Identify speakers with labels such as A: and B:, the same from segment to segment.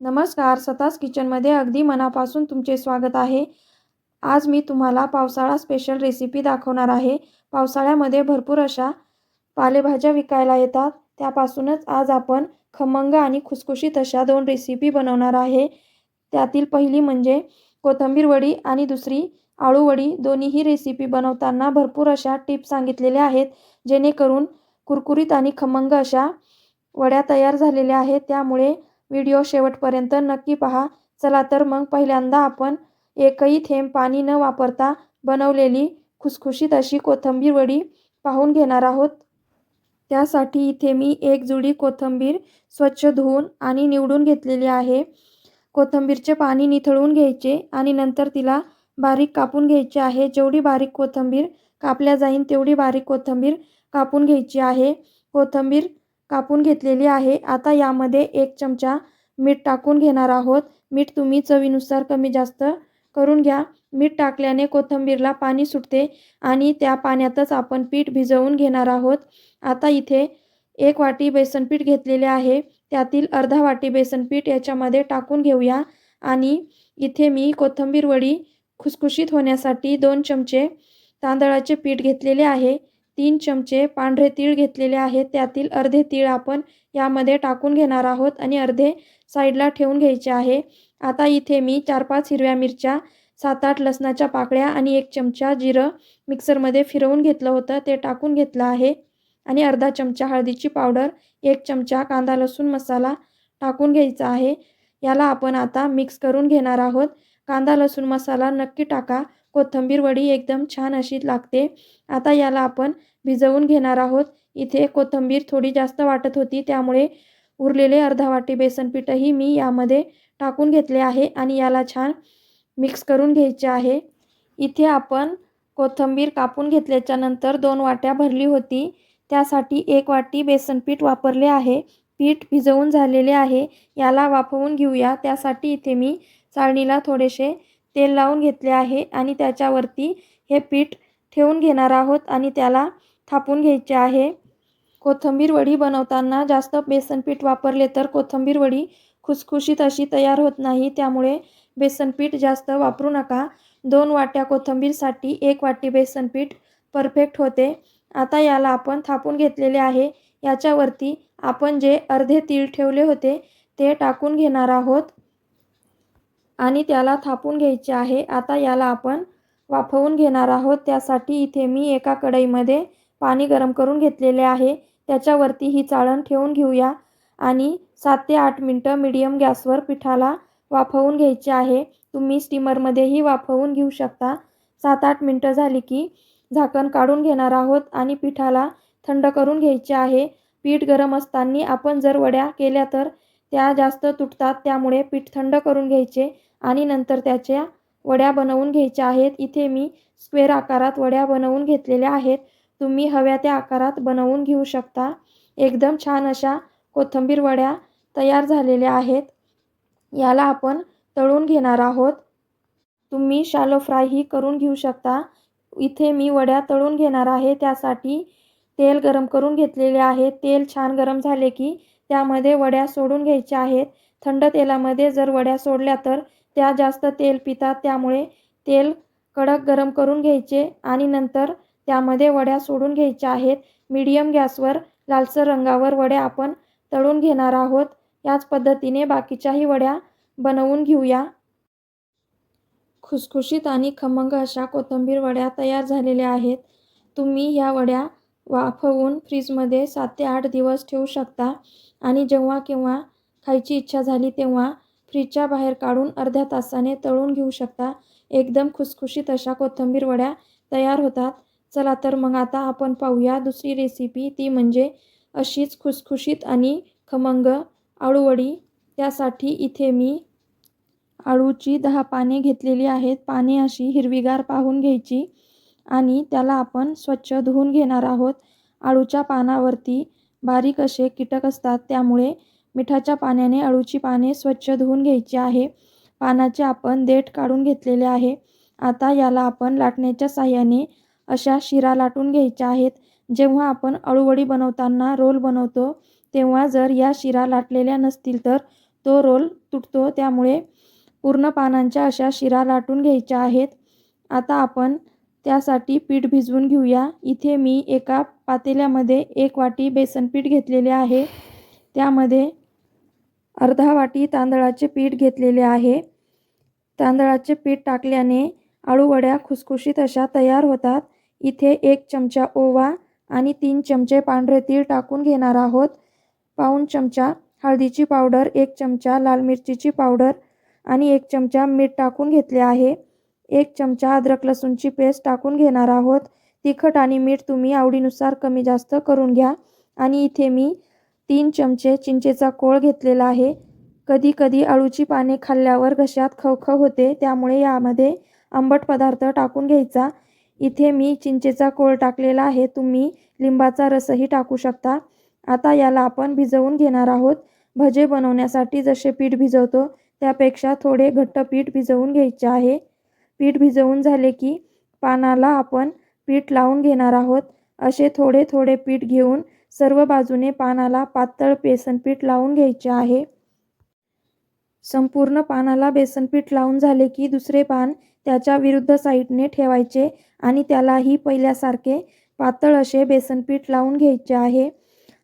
A: नमस्कार सतास किचनमध्ये अगदी मनापासून तुमचे स्वागत आहे. आज मी तुम्हाला पावसाळा स्पेशल रेसिपी दाखवणार आहे. पावसाळ्यामध्ये भरपूर अशा पालेभाज्या विकायला येतात. त्यापासूनच आज आपण खमंग आणि खुसखुशीत अशा दोन रेसिपी बनवणार आहे. त्यातील पहिली म्हणजे कोथिंबीर वडी आणि दुसरी आळूवडी दोन्हीही रेसिपी बनवताना भरपूर अशा टिप्स सांगितलेल्या आहेत जेणेकरून कुरकुरीत आणि खमंग अशा वड्या तयार झालेल्या आहेत. त्यामुळे व्हिडिओ शेवटपर्यंत नक्की पहा. चला तर मग पहिल्यांदा आपण एकही थेंब पाणी न वापरता बनवलेली खुसखुशीत अशी कोथिंबीर वडी पाहून घेणार आहोत. त्यासाठी इथे मी एक जुडी कोथिंबीर स्वच्छ धुवून आणि निवडून घेतलेली आहे. कोथिंबीरचे पाणी निथळून घ्यायचे आणि नंतर तिला बारीक कापून घ्यायचे आहे. जेवढी बारीक कोथिंबीर कापल्या जाईल तेवढी बारीक कोथिंबीर कापून घ्यायची आहे. कोथिंबीर कापून घेतलेली आहे. आता यामध्ये एक चमचा मीठ टाकून घेणार आहोत. मीठ तुम्ही चवीनुसार कमी जास्त करून घ्या. मीठ टाकल्याने कोथिंबीरला पाणी सुटते आणि त्या पाण्यातच आपण पीठ भिजवून घेणार आहोत. आता इथे एक वाटी बेसन पीठ घेतलेले आहे. त्यातील अर्धा वाटी बेसन पीठ याच्यामध्ये टाकून घेऊया आणि इथे मी कोथंबीर वडी खुसखुशीत होण्यासाठी दोन चमचे तांदळाचे पीठ घेतलेले आहे. तीन चमचे पांढरे तीळ घेतलेले आहेत. त्यातील अर्धे तीळ आपण यामध्ये टाकून घेणार आहोत आणि अर्धे साईडला ठेवून घ्यायचे आहे. आता इथे मी चार पाच हिरव्या मिरच्या सात आठ लसणाच्या पाकळ्या आणि एक चमचा जिरं मिक्सरमध्ये फिरवून घेतलं होतं. ते टाकून घेतलं आहे. आणि अर्धा चमचा हळदीची पावडर एक चमचा कांदा लसूण मसाला टाकून घ्यायचा आहे. याला आपण आता मिक्स करून घेणार आहोत. कांदा लसूण मसाला नक्की टाका. कोथिंबीर वडी एकदम छान अशी लागते. आता याला आपण भिजवून घेणार आहोत. इथे कोथिंबीर थोडी जास्त वाटत होती त्यामुळे उरलेले अर्धा वाटी बेसनपीठही मी यामध्ये टाकून घेतले आहे आणि याला छान मिक्स करून घ्यायचे आहे. इथे आपण कोथिंबीर कापून घेतल्याच्या नंतर दोन वाट्या भरली होती. त्यासाठी एक वाटी बेसनपीठ वापरले आहे. पीठ भिजवून झालेले आहे. याला वाफवून घेऊया. त्यासाठी इथे मी चाळणीला थोडेसे तेल लावून घेतले आहे आणि त्याच्यावरती हे पीठ ठेवून घेणार आहोत आणि त्याला थापून घ्यायचे आहे. कोथिंबीर वडी बनवताना जास्त बेसन पीठ वापरले तर कोथिंबीर वडी खुसखुशीत अशी तयार होत नाही त्यामुळे बेसन पीठ जास्त वापरू नका. दोन वाट्या कोथिंबीरसाठी एक वाटी बेसन पीठ परफेक्ट होते. आता याला आपण थापून घेतलेले आहे. याच्यावरती आपण जे अर्धे तीळ ठेवले होते ते टाकून घेणार आहोत. आणि त्याला थापून घ्यायचे आहे. आता याला आपण वाफवून घेणार आहोत. त्यासाठी इथे मी एका कढईमध्ये पाणी गरम करून घेतलेले आहे. त्याच्यावरती ही चाळण ठेवून घेऊया. आणि सात ते आठ मिनटं मीडियम गॅसवर पिठाला वाफवून घ्यायचे आहे. तुम्ही स्टीमरमध्येही वाफवून घेऊ शकता. सात आठ मिनटं झाली की झाकण काढून घेणार आहोत आणि पिठाला थंड करून घ्यायचे आहे. पीठ गरम असताना आपण जर वड्या केल्या तर त्या जास्त तुटतात. त्यामुळे पीठ थंड करून घ्यायचे. आणि नंतर त्याच्या वड्या बनवून घ्यायच्या आहेत. इथे मी स्क्वेअर आकारात वड्या बनवून घेतलेल्या आहेत. तुम्ही हव्या त्या आकारात बनवून घेऊ शकता. एकदम छान अशा कोथंबीर वड्या तयार झालेल्या आहेत. याला आपण तळून घेणार आहोत. तुम्ही शालो फ्रायही करून घेऊ शकता. इथे मी वड्या तळून घेणार आहे. त्यासाठी तेल गरम करून घेतलेले आहे. तेल छान गरम झाले की त्यामध्ये वड्या सोडून घ्यायच्या आहेत. थंड तेलामध्ये जर वड्या सोडल्या तर त्या जास्त तेल पितात त्यामुळे तेल कडक गरम करून घ्यायचे आणि नंतर त्यामध्ये वड्या सोडून घ्यायच्या आहेत. मीडियम गॅसवर लालसर रंगावर वड्या आपण तळून घेणार आहोत. याच पद्धतीने बाकीच्याही वड्या बनवून घेऊया. खुसखुशीत आणि खमंग अशा कोथिंबीर वड्या तयार झालेल्या आहेत. तुम्ही ह्या वड्या वाफवून फ्रीजमध्ये सात ते आठ दिवस ठेवू शकता आणि जेव्हा केव्हा खायची इच्छा झाली तेव्हा फ्रीजच्या बाहेर काढून अर्ध्या तासाने तळून घेऊ शकता. एकदम खुसखुशीत अशा कोथिंबीर वड्या तयार होतात. चला तर मग आता आपण पाहूया दुसरी रेसिपी ती म्हणजे अशीच खुसखुशीत आणि खमंग आळूवडी. त्यासाठी इथे मी आळूची दहा पाने घेतलेली आहेत. पाने अशी हिरवीगार पाहून घ्यायची आणि त्याला आपण स्वच्छ धुवून घेणार आहोत. आळूच्या पानावरती बारीक असे कीटक असतात. त्यामुळे मिठाच्या पाण्याने अळूची पाने स्वच्छ धुवून घ्यायची आहे. पानाचे आपण देठ काढून घेतलेले आहे. आता याला आपण लाटण्याच्या साह्याने अशा शिरा लाटून घ्यायच्या आहेत. जेव्हा आपण अळूवडी बनवताना रोल बनवतो तेव्हा जर या शिरा लाटलेल्या नसतील तर तो रोल तुटतो. त्यामुळे पूर्ण पानांच्या अशा शिरा लाटून घ्यायच्या आहेत. आता आपण त्यासाठी पीठ भिजवून घेऊया. इथे मी एका पातेल्यामध्ये एक वाटी बेसन पीठ घेतलेले आहे. त्यामध्ये अर्धा वाटी तांदळाचे पीठ घेतलेले आहे. तांदळाचे पीठ टाकल्याने आळूवड्या खुसखुशीत अशा तयार होतात. इथे एक चमचा ओवा आणि तीन चमचे पांढरे तीळ टाकून घेणार आहोत. पाऊण चमचा हळदीची पावडर एक चमचा लाल मिरचीची पावडर आणि एक चमचा मीठ टाकून घेतले आहे. एक चमचा अद्रक लसूणची पेस्ट टाकून घेणार आहोत. तिखट आणि मीठ तुम्ही आवडीनुसार कमी जास्त करून घ्या आणि इथे मी तीन चमचे चिंचेचा कोळ घेतलेला आहे. कधी कधी अळूची पाने खाल्ल्यावर घशात खवखव होते त्यामुळे यामध्ये आंबट पदार्थ टाकून घ्यायचा. इथे मी चिंचेचा कोळ टाकलेला आहे तुम्ही लिंबाचा रसही टाकू शकता. आता याला आपण भिजवून घेणार आहोत. भजे बनवण्यासाठी जसे पीठ भिजवतो त्यापेक्षा थोडे घट्ट पीठ भिजवून घ्यायचे आहे. पीठ भिजवून झाले की पानाला आपण पीठ लावून घेणार आहोत. असे थोडे थोडे पीठ घेऊन सर्व बाजूने पानाला पातळ बेसनपीठ लावून घ्यायचे आहे. संपूर्ण पानाला बेसनपीठ लावून झाले की दुसरे पान त्याच्या विरुद्ध साईडने ठेवायचे आणि त्यालाही पहिल्यासारखे पातळ असे बेसनपीठ लावून घ्यायचे आहे.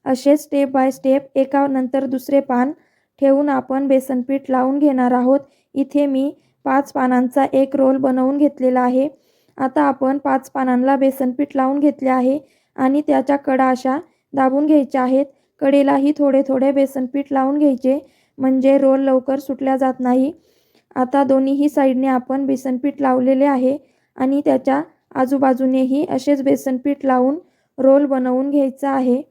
A: असे स्टेप बाय स्टेप एका नंतर दुसरे पान ठेवून आपण बेसनपीठ लावून घेणार आहोत. इथे मी पाच पानांचा एक रोल बनवून घेतलेला आहे. आता आपण पाच पानांना बेसनपीठ लावून घेतले आहे आणि त्याच्या कडा अशा दाबून घ्यायच्या आहेत. कडेलाही थोडे थोडे बेसन पीठ लावून घ्यायचे. म्हणजे रोल लवकर सुटल्या जात नाही. आता दोन्हीही साईडने आपण बेसन पीठ लावलेले आहे आणि त्याच्या आजूबाजूनेही असेच बेसन पीठ लावून रोल बनवून घ्यायचा आहे.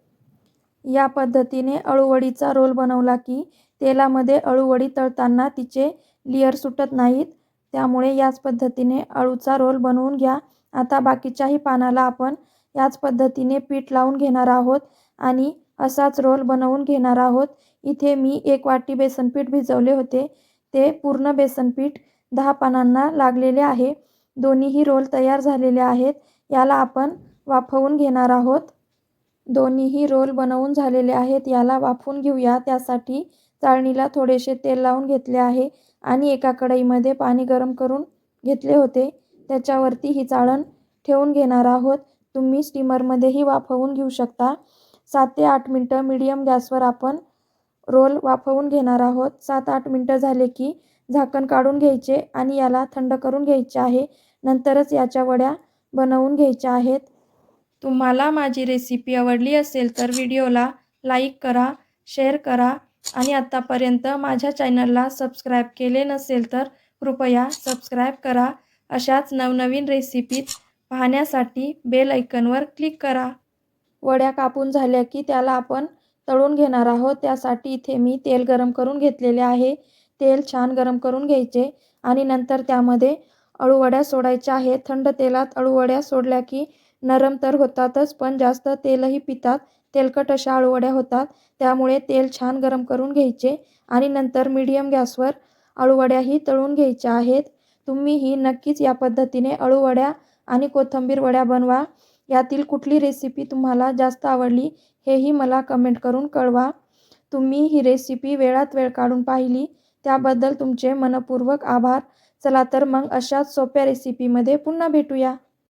A: या पद्धतीने अळूवडीचा रोल बनवला की तेलामध्ये अळूवडी तळताना तिचे लिअर सुटत नाहीत. त्यामुळे याच पद्धतीने अळूचा रोल बनवून घ्या. आता बाकीच्याही पानाला आपण याच पद्धतीने पीठ लावून घेणार आहोत आणि असाच रोल बनवून घेणार आहोत. इथे मी एक वाटी बेसनपीठ भिजवले होते. ते पूर्ण बेसनपीठ दहा पानांना लागलेले आहे. दोन्हीही रोल तयार झालेले आहेत. याला आपण वाफवून घेणार आहोत. दोन्हीही रोल बनवून झालेले आहेत. याला वाफवून घेऊया. त्यासाठी चाळणीला थोडेसे तेल लावून घेतले आहे आणि एका कढईमध्ये पाणी गरम करून घेतले होते. त्याच्यावरती ही चाळण ठेवून घेणार आहोत. तुम्ही स्टीमरमध्येही वाफवून घेऊ शकता. सात ते आठ मिनटं मिडियम गॅसवर आपण रोल वाफवून घेणार आहोत. सात आठ मिनटं झाले की झाकण काढून घ्यायचे आणि याला थंड करून घ्यायचे आहे. नंतरच याच्या वड्या बनवून घ्यायच्या आहेत. तुम्हाला माझी रेसिपी आवडली असेल तर व्हिडिओला लाईक करा शेअर करा आणि आत्तापर्यंत माझ्या चॅनलला सबस्क्राईब केले नसेल तर कृपया सबस्क्राईब करा. अशाच नवनवीन रेसिपीत पाहण्यासाठी बेल ऐकनवर क्लिक करा. वड्या कापून झाल्या की त्याला आपण तळून घेणार आहोत. त्यासाठी इथे मी तेल गरम करून घेतलेले आहे. तेल छान गरम करून घ्यायचे आणि नंतर त्यामध्ये अळूवड्या सोडायच्या आहेत. थंड तेलात अळूवड्या सोडल्या की नरम तर होतातच पण जास्त तेलही पितात. तेलकट अशा अळूवड्या होतात. त्यामुळे तेल छान गरम करून घ्यायचे आणि नंतर मीडियम गॅसवर अळूवड्याही तळून घ्यायच्या आहेत. तुम्हीही नक्कीच या पद्धतीने अळूवड्या आणि कोथंबीर वड्या बनवा. यातील कुठली रेसिपी तुम्हाला जास्त आवडली हेही मला कमेंट करून कळवा. तुम्ही ही रेसिपी वेळात वेळ काढून पाहिली त्याबद्दल तुमचे मनपूर्वक आभार. चला तर मग अशाच सोप्या रेसिपीमध्ये पुन्हा भेटूया.